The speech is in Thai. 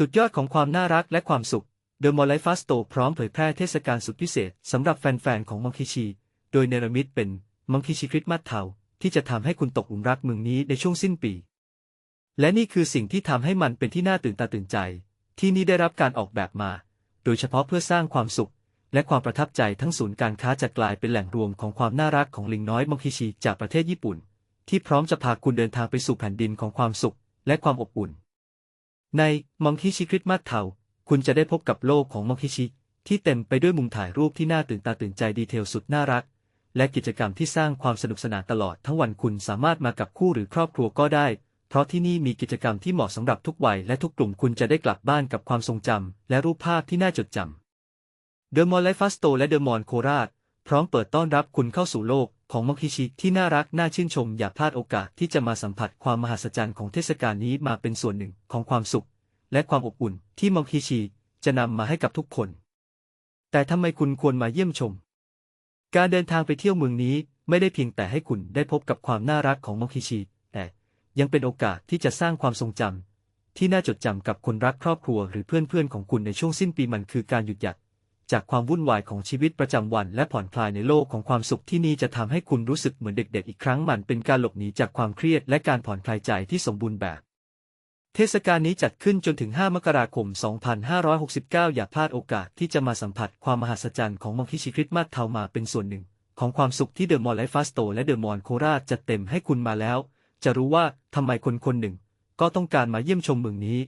สุดยอดของความน่ารักและความสุข The m o l i f a s t o พร้อมเผยแพร่เทศกาลสุดพิเศษสำหรับแฟนๆ ของมังคีชี โดยเนรมิตเป็นมังคีชีคริสต์มาสเทาที่จะทำให้คุณตกหลุมรักเมืองนี้ในช่วงสิ้นปี และนี่คือสิ่งที่ทำให้มันเป็นที่น่าตื่นตาตื่นใจ ที่นี่ได้รับการออกแบบมา โดยเฉพาะเพื่อสร้างความสุข และความประทับใจทั้งศูนย์การค้าจะกลายเป็นแหล่งรวมของความน่ารักของลิงน้อยมังคีชีจากประเทศญี่ปุ่น ที่พร้อมจะพาคุณเดินทางไปสู่แผ่นดินของความสุข และความอบอุ่น ในมังคีชิคริสต์มาสเทาคุณจะได้พบกับโลกของมังคีชิ ที่เต็มไปด้วยมุมถ่ายรูปที่น่าตื่นตาตื่นใจดีเทลสุดน่ารัก และกิจกรรมที่สร้างความสนุกสนานตลอดทั้งวันคุณสามารถมากับคู่หรือครอบครัวก็ได้ เพราะที่นี่มีกิจกรรมที่เหมาะสำหรับทุกวัยและทุกกลุ่มคุณจะได้กลับบ้านกับความทรงจำและรูปภาพที่น่าจดจำเดอะมอลไลฟัสโตและเดอะมอลโคราช พร้อมเปิดต้อนรับคุณเข้าสู่โลก ของมังคีชิที่น่ารักน่าชื่นชมอย่าพลาดโอกาสที่จะมาสัมผัสความมหัศจรรย์ของเทศกาลนี้มาเป็นส่วนหนึ่งของความสุข และความอบอุ่นที่มังคีชีจะนำมาให้กับทุกคน แต่ทำไมคุณควรมาเยี่ยมชม การเดินทางไปเที่ยวเมืองนี้ไม่ได้เพียงแต่ให้คุณได้พบกับความน่ารักของมังคีชีแต่ยังเป็นโอกาสที่จะสร้างความทรงจำที่น่าจดจำกับคนรักครอบครัวหรือเพื่อนๆของคุณในช่วงสิ้นปีมันคือการหยุดหยัด จากความวุ่นวายของชีวิตประจำวันและผ่อนคลายในโลกของความสุขที่นี่จะทำให้คุณรู้สึกเหมือนเด็กๆอีกครั้งมันเป็นการหลบหนีจากความเครียดและการผ่อนคลายใจที่สมบูรณ์แบบ เทศกาลนี้จัดขึ้นจนถึง 5 มกราคม 2569 อย่าพลาดโอกาสที่จะมาสัมผัสความมหัศจรรย์ของมังคิชิคริสต์มาสเทามาเป็นส่วนหนึ่ง ของความสุขที่เดอะมอลล์ไลฟ์ฟาสโตและเดอะมอลล์โคราชจะเต็มให้คุณมาแล้ว จะรู้ว่าทำไมคนคนหนึ่ง ก็ต้องการมาเยี่ยมชมเมืองนี้